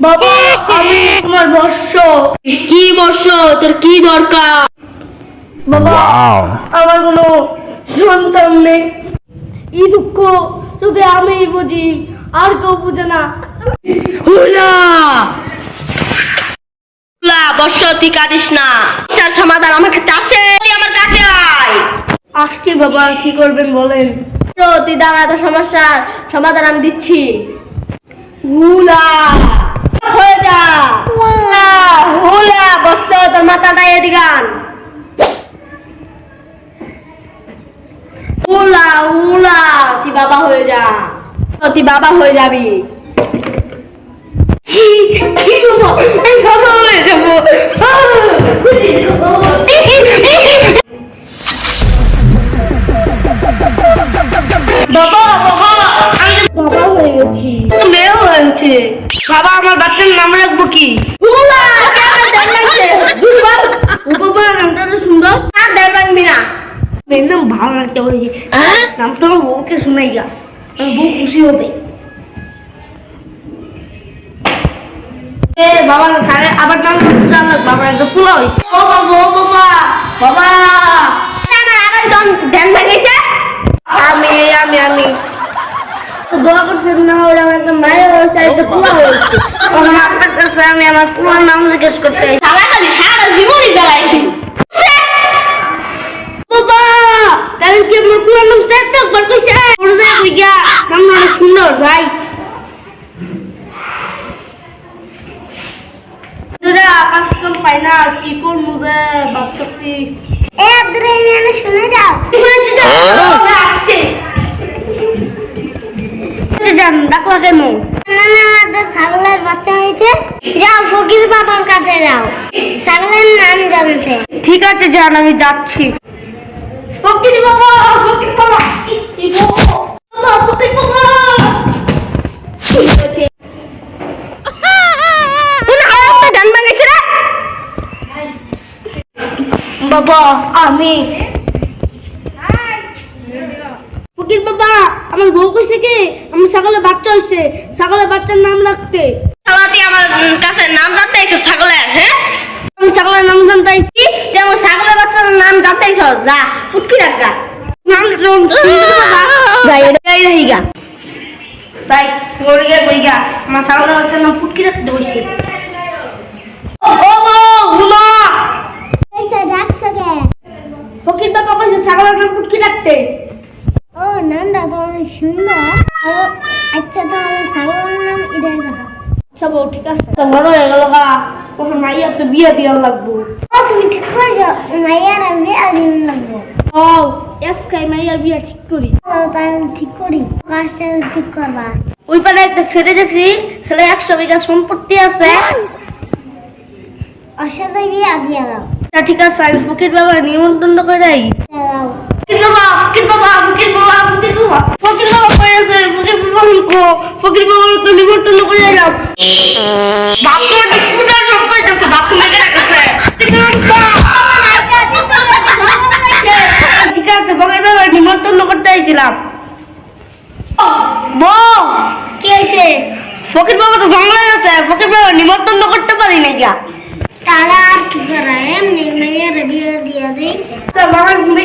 বাবা আমি তোমার বর্ষ। কি বর্ষ? তোর কি দরকার? বাবা আমার কোনো সন্তান নেই। এই দুঃখ শুধু আমি বুঝি আর কেউ বুঝে না। হুলা! হুলা বর্ষ তুই কাঁদিস না। তার সমাধান আমার কাছে আছে আমার কাছে আয়। আসছি বাবা কি করবেন বলেন? তো তুই দাঁড়া সমস্যার সমাধান আমি দিচ্ছি। হুলা! হয়ে যা হুলা তোর মাথাটা তুই বাবা হয়ে যা তুই বাবা হয়ে যাবি কি কি করব? আমি বাবা হয়ে যাব হয়েছে বাবা আমার বাচ্চার নাম রাখব কি? দুর্বার বাবা সুন্দর। না দেড় ভাঙবি না। মেয়ের ভালো লাগতে হয়েছে নামটা আমার বউকে শোনাই গা আমার বউ খুশি হবে। বাবা সারে আবার নাম বাবা ও বাবা ও বাবা বাবা। আমার আবার ধ্যান আমি আমি আমি। দোয়া করছেন না হলে আমার একটা মায়ের একটা পোলা হয়েছে। তখন আপনার কাছে আমি আমার পুরার নাম জিজ্ঞেস করতে চাই সারা খালি সারা জীবনই দাঁড়াইছি বাবা তাহলে কি আমার পুরার নাম সেট একবার কইছে। ওরে দে কই গিয়া নাম অনেক সুন্দর ভাই। পাই না কি করব যে ভাবতেছি। এ রহিমান শুনে যাও। বাবার কাছে যাও। ছাগলের নাম জানতে। ঠিক আছে যান আমি যাচ্ছি। ফকির বাবা ফকির বাবা ফকির ঠিক আছে। আমি ফকির বাবা আমার বউ কইছে কি? আমার ছাগলের বাচ্চা হইছে। ছাগলের বাচ্চার নাম রাখতে। আমার কাছে নাম জানতে ছাগলের হ্যাঁ? ছাগলের নাম জানতে আইছি, যে ছাগলের বাচ্চার নাম জানতে এসো যা ফুটকি রাখা নাম নাম বাবা যাই যাই রহিগা তাই গরিগা গরিগা আমার ছাগলের বাচ্চার নাম ফুটকি রাখতে বসে ও বউ ঘুমা এইটা ডাকছো কে ফকির বাবা কইছে ছাগলের নাম ফুটকি রাখতে ও নামটা তো অনেক সুন্দর আর আচ্ছা তাহলে ছাগলের নাম ইদাই রাখা ঠিক আছে? তো বড় হয়ে গেল গা। মাইয়ার তো বিয়ে লাগবো। তুমি ঠিক করেছ মাইয়ার আমি বিয়ে দিন লাগবো। ও এসকাই মাইয়ার বিয়ে ঠিক করি। ঠিক করি। কাজটা ঠিক করবা? ওই পারে একটা ছেলে দেখছি ছেলে একশো বিঘা সম্পত্তি আছে। ওর সাথে বিয়ে দিয়ে দাও। ঠিক আছে আমি ফকির বাবা নিমন্ত্রণ করে যাই। ফকির বাবা ফকির বাবা ফকির বাবা ফকির বাবা। ফকির বাবা কো ফকির বাবা তো নিমন্ত্রণ করে সব কইতাছে রাখছে ঠিক আছে ফকির বাবা নিমন্ত্রণ করতে আইছিলাম। বউ কি হয়েছে ফকির বাবা তো জঙ্গলে আছে ফকির বাবা নিমন্ত্রণ করতে পারি না গিয়া তাহলে আর কি করা এমনি মেয়ের বিয়ে দিয়ে দিই। তো বাবা ঘুরে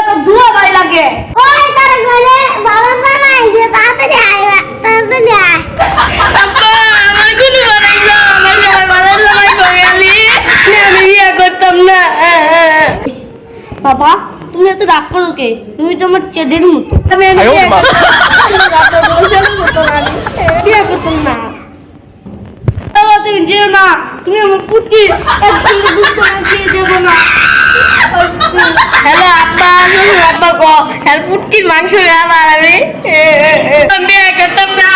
বাবা তুমি এত রাগ করো কে? তুমি তো আমার চেদের মতো। না তুমি যেও না। তুমি আমার পুটি না হ্যালো আব্বা হ্যাঁ, মাংস আমার আমি। না